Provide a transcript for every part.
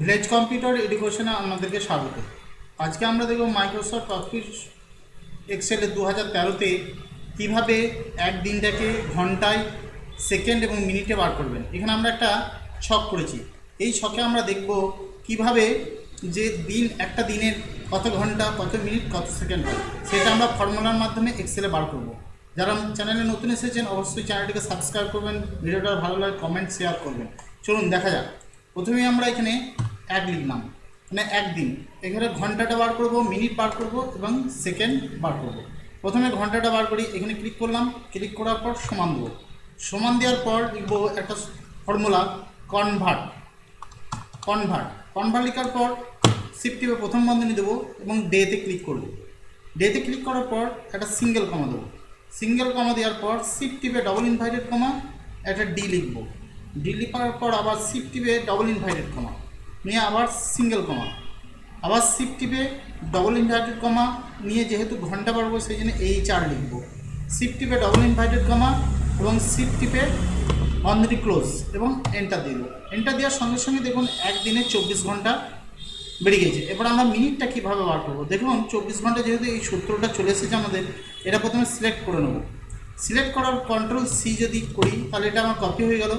Village computer এডুকেশনে আপনাদেরকে স্বাগত। আজকে আমরা দেখব মাইক্রোসফট অফিস এক্সেলে দু হাজার তেরোতে কীভাবে এক দিনটাকে ঘন্টায় সেকেন্ড এবং মিনিটে বার করবেন। এখানে আমরা একটা ছক করেছি। এই ছকে আমরা দেখব কীভাবে যে দিন, একটা দিনের কত ঘণ্টা, কত মিনিট কত সেকেন্ড হয়। সেটা আমরা ফর্মুলার মাধ্যমে এক্সেলে বার করব। যারা চ্যানেলে নতুন এসেছেন, অবশ্যই চ্যানেলটিকে সাবস্ক্রাইব করবেন, ভিডিওটা ভালো লাগে কমেন্ট শেয়ার করবেন। চলুন, দেখা যাক। প্রথমেই আমরা এখানে এক লিখলাম মানে একদিন। এখানে ঘন্টাটা বার করব, মিনিট বার করব এবং সেকেন্ড বার করব। প্রথমে ঘন্টাটা বার করি, এখানে ক্লিক করলাম ক্লিক করার পর সমান দেবো। সমান দেওয়ার পর লিখব একটা ফর্মুলা কনভার্ট কনভার্ট কনভার্ট লেখার পর শিফটিপে প্রথম বন্ধনী দেবো এবং ডেতে ক্লিক করব। ডেতে ক্লিক করার পর একটা সিঙ্গেল কমা দেবো। সিঙ্গেল কমা দেওয়ার পর শিফট টিপে ডবল ইনভাইটেড কমা একটা ডি লিখব। ডি লিখার পর আবার শিফট টিপে ডবল ইনভাইটেড কমা নিয়ে আবার সিঙ্গেল কমা আবার শিফট টিপে ডবল ইনভাইটেড কমা নিয়ে যেহেতু ঘণ্টা বাড়বো, সেই জন্য এই চার লিখব। শিফট টিপে ডবল ইনভাইটেড কমা এবং শিফট টিপে বন্ধনী ক্লোজ এবং এন্টার দেবো। এন্টার দেওয়ার সঙ্গে সঙ্গে দেখুন, একদিনে চব্বিশ ঘণ্টা বেড়ে গেছে। এবার আমরা মিনিটটা কীভাবে বার করব? দেখুন, চব্বিশ ঘণ্টা যেহেতু এই সূত্রটা চলে এসেছে আমাদের, এটা প্রথমে সিলেক্ট করে নেব। সিলেক্ট করার কন্ট্রোল সি যদি করি, তাহলে এটা আমার কপি হয়ে গেল।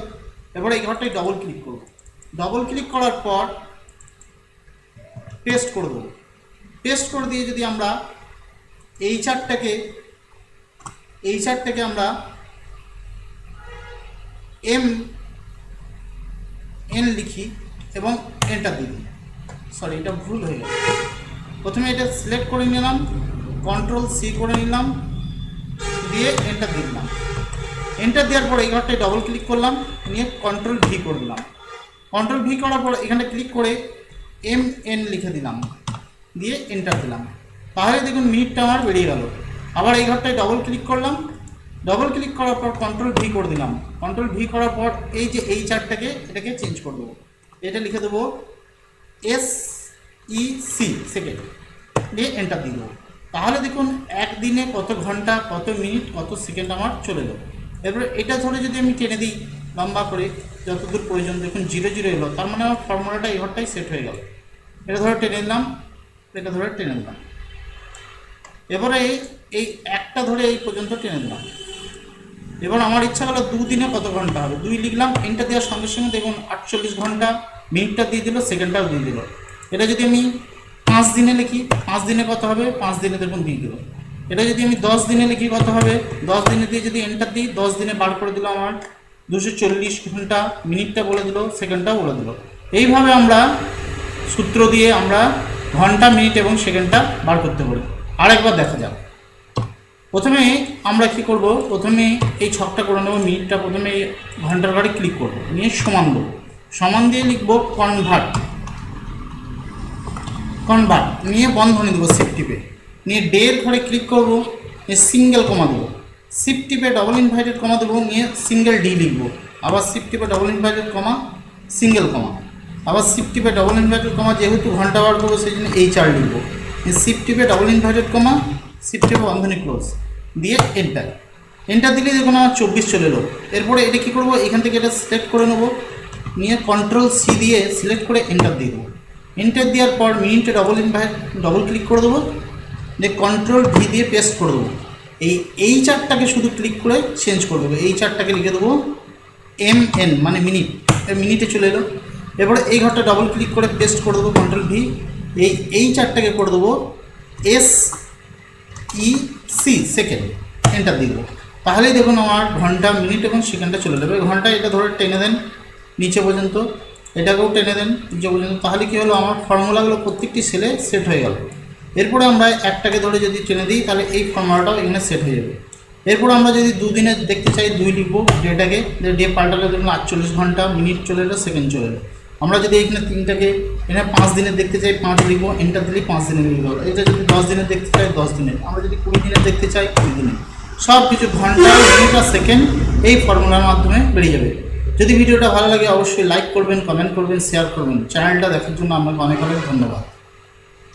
এবারে এই ঘরটায় ডবল ক্লিক করব। ডবল ক্লিক করার পর পেস্ট করে দেবো। পেস্ট করে দিয়ে যদি আমরা এই চারটাকে এই চারটাকে আমরা এম এন লিখি এবং এন্টার দিই। সরি এটা ভুল হয়ে গেল প্রথমে এটা সিলেক্ট করে নিলাম কন্ট্রোল সি করে নিলাম, দিয়ে এন্টার দিলাম। এন্টার দেওয়ার পর এই ঘরটায় ডবল ক্লিক করলাম, নিয়ে কন্ট্রোল ভি করে দিলাম কন্ট্রোল ভি করার পর এখানে ক্লিক করে এম এন লিখে দিলাম। দিয়ে এন্টার দিলাম। তাহলে দেখুন মিনিটটা আমার বেরিয়ে গেল। আবার এই ঘরটায় ডবল ক্লিক করলাম। ডবল ক্লিক করার পর কন্ট্রোল ভি করে দিলাম। কন্ট্রোল ভি করার পর এই যে এই চারটাকে এটাকে চেঞ্জ করে দেবো। এটা লিখে দেবো এস ই সি সেকেন্ড দিয়ে এন্টার দিয়ে দেবো। তাহলে দেখুন একদিনে কত ঘণ্টা, কত মিনিট কত সেকেন্ড আমার চলে এলো। এরপরে এটা ধরে যদি আমি টেনে দিই লম্বা করে যতদূর প্রয়োজন দেখুন জিরো জিরো এলো। তার মানে আমার ফর্মুলাটা এই ঘরটাই সেট হয়ে গেল। এটা ধরে টেনে নিলাম, এটা ধরে টেনে নিলাম। এবারে এই একটা ধরে এই পর্যন্ত টেনে দিলাম এবার আমার ইচ্ছা হলো দুদিনে কত ঘণ্টা হবে? দুই লিখলাম এনটা দেওয়ার সঙ্গে সঙ্গে দেখুন আটচল্লিশ ঘণ্টা, মিনিটটা দিয়ে দিল, সেকেন্ডটাও দিয়ে দিল। এটা যদি আমি পাঁচ দিনে লিখি, পাঁচ দিনে কত হবে? পাঁচ দিনে দেখুন দিয়ে দিল। এটা যদি আমি দশ দিনে লিখি কত হবে? দশ দিনে দিয়ে যদি এন্টার দিই, দশ দিনে বার করে দিল আমার দুশো চল্লিশ ঘণ্টা মিনিটটা বলে দিল, সেকেন্ডটাও বলে দিল। এইভাবে আমরা সূত্র দিয়ে আমরা ঘণ্টা, মিনিট এবং সেকেন্ডটা বার করতে পারি। আরেকবার দেখা যাক। প্রথমে আমরা কি করব? প্রথমে এই ছকটা করে নেব, মিনিটটা প্রথমে ঘণ্টার ঘরে ক্লিক করব। নিয়ে সমান দেবো। সমান দিয়ে লিখব কনভার্ট কনভার্ট নিয়ে বন্ধনী দেবো শিফট টিপে। নিয়ে ডের ঘরে ক্লিক করব। নিয়ে সিঙ্গেল কমা দেবো। শিফট টিপে ডবল ইনভাইটেড কমা দেবো, নিয়ে সিঙ্গেল ডি লিখব। আবার শিফট টিপে double inverted comma single comma আবার শিফট টিপে ডবল ইনভাইটেড কমা যেহেতু ঘণ্টা বার করব, সেই জন্য এই চার লিখব। শিফট টিপে ডবল ইনভাইটেড কমা শিফট টিপে বন্ধনী ক্লোজ দিয়ে এন্টার এন্টার দিলে দেখুন আমার চব্বিশ চলে এলো। এরপরে এটা কী করব? এখান থেকে এটা সিলেক্ট করে নেব। নিয়ে কন্ট্রোল সি দিয়ে সিলেক্ট করে এন্টার দিয়ে দেবো। এন্টার দেওয়ার পর মিনিটে ডবল ইনভাইট ডবল ক্লিক করে দেবো। দিয়ে কন্ট্রোল ভি দিয়ে পেস্ট করে দেবো। এই এই চারটাকে শুধু ক্লিক করে চেঞ্জ করে দেবো। এই চারটাকে লিখে দেবো এম এন মানে মিনিট মিনিটে চলে এলো। এরপরে এই ঘরটা ডবল ক্লিক করে পেস্ট করে দেবো কন্ট্রোল ভি এই এই চারটাকে করে দেবো S E C second enter দিয়ে দেবো। তাহলেই দেখুন আমার ঘণ্টা মিনিট এবং সেকেন্ডটা চলে যাবে ঘণ্টা এটা ধরে টেনে দেন নিচে পর্যন্ত। এটাকেও টেনে দেন নিচে পর্যন্ত। তাহলে কী হলো? আমার ফর্মুলাগুলো প্রত্যেকটি সেলে সেট হয়ে গেল। এরপরে আমরা একটাকে ধরে যদি টেনে দিই, তাহলে এই ফর্মুলাটাও এখানে সেট হয়ে যাবে। এরপর আমরা যদি দুদিনে দেখতে চাই দুই লিখব ডেটাকে ডে পাল্টালে দেখুন আটচল্লিশ ঘণ্টা, মিনিট চলে এলো সেকেন্ড চলে এলো। আমরা যদি এখানে তিনটাকে, এখানে পাঁচ দিনের দেখতে চাই পাঁচ লিখব এন্টার দিলেই পাঁচ দিনে লিখব। এটা যদি দশ দিনের দেখতে চাই, দশ দিনের আমরা যদি কুড়ি দিনের দেখতে চাই, কুড়ি দিনে। সব কিছু ঘণ্টা, মিনিট আর সেকেন্ড এই ফর্মুলার মাধ্যমে বেরিয়ে যাবে। যদি ভিডিওটা ভালো লাগে, অবশ্যই লাইক করবেন কমেন্ট করবেন শেয়ার করবেন। চ্যানেলটা দেখার জন্য আপনাকে অনেক অনেক ধন্যবাদ।